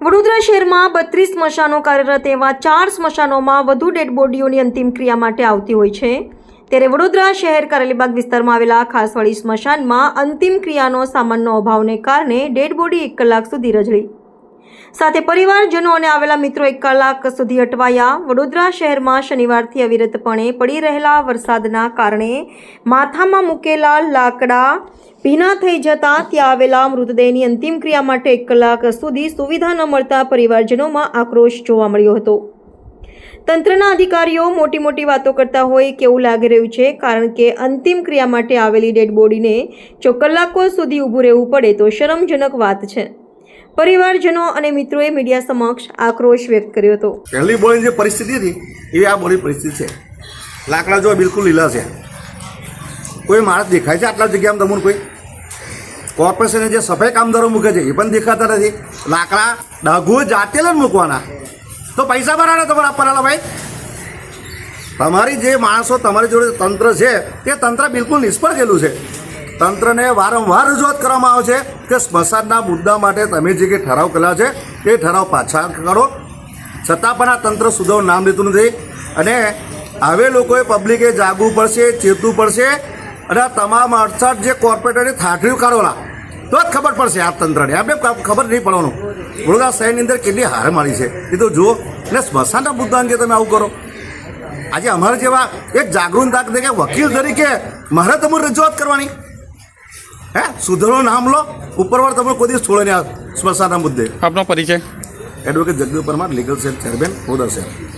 વડોદરા શહેરમાં બત્રીસ સ્મશાનો કાર્યરત એવા ચાર સ્મશાનોમાં વધુ ડેડ બોડીઓની અંતિમ ક્રિયા માટે આવતી હોય છે. ત્યારે વડોદરા શહેર કારેલીબાગ વિસ્તારમાં આવેલા ખાસવાડી સ્મશાનમાં અંતિમ ક્રિયાનો સામાનનો અભાવને કારણે ડેડ બોડી એક કલાક સુધી રજળી. સાથે પરિવારજનો અને આવેલા મિત્રો એક કલાક સુધી અટવાયા. વડોદરા શહેરમાં શનિવારથી અવિરતપણે પડી રહેલા વરસાદના કારણે માથામાં મૂકેલા લાકડા ભીના થઈ જતા ત્યાં આવેલા મૃતદેહની અંતિમ ક્રિયા માટે એક કલાક સુધી સુવિધા ન મળતા પરિવારજનોમાં આક્રોશ જોવા મળ્યો હતો. તંત્રના અધિકારીઓ મોટી મોટી વાતો કરતા હોય કેવું લાગી રહ્યું છે? કારણ કે અંતિમ ક્રિયા માટે આવેલી ડેડ બોડીને જો કલાકો સુધી ઊભું રહેવું પડે તો શરમજનક વાત છે. પરિવારજનો અને મિત્રોએ મીડિયા સમક્ષ આક્રોશ વ્યક્ત કર્યો હતો. પહેલી બોડીની જે પરિસ્થિતિ હતી, એવી આ બોડી પરિસ્થિતિ છે. લાકડા જો બિલકુલ લીલા છે. કોઈ માણસ દેખાય છે આટલા જગ્યામાં તમને કોઈ? કોર્પોરેશને જે સફાઈ કામદારો મૂકે છે, એ પણ દેખાતા નથી. લાકડા ડાઘુ જાતે જ મૂકવાના. તો પૈસા ભરાના તમારે આપવાના ભાઈ? તમારી જે માણસો તમારી જોડે તંત્ર છે, તે તંત્ર બિલકુલ નિષ્ફળ ગયેલું છે. તંત્રને વારંવાર રજૂઆત કરવામાં આવે છે. કે સ્મશાનના મુદ્દા માટે તમે જે કે ઠરાવ કર્યા છે, એ ઠરાવ પાછા કરો છતાં પણ આ તંત્ર સુધારો નામ લેતું નથી. અને હવે લોકોએ પબ્લિકે જાગવું પડશે, ચેતવું પડશે. અને આ તમામ અડસઠ જે કોર્પોરેટરની થાઠરીઓ કાઢવાના, તો જ ખબર પડશે આ તંત્રને. આપણે ખબર નહીં પડવાનું. વડોદરા શહેરની અંદર કેટલી હાર મારી છે. એ તો જુઓ. એટલે સ્મશાનના મુદ્દા અંગે તમે આવું કરો. આજે અમારે જેવા એક જાગૃત તરીકે વકીલ તરીકે મારે તમારે રજૂઆત કરવાની. હે? સુધારો નામ લો. ઉપરવાળ તમે કોઈ દિવસ છોડે નહીં સ્મશાનના મુદ્દે. આપનો પરિચય. Advocate Jagdiv Parmar legal cell chairman હોદા શહેર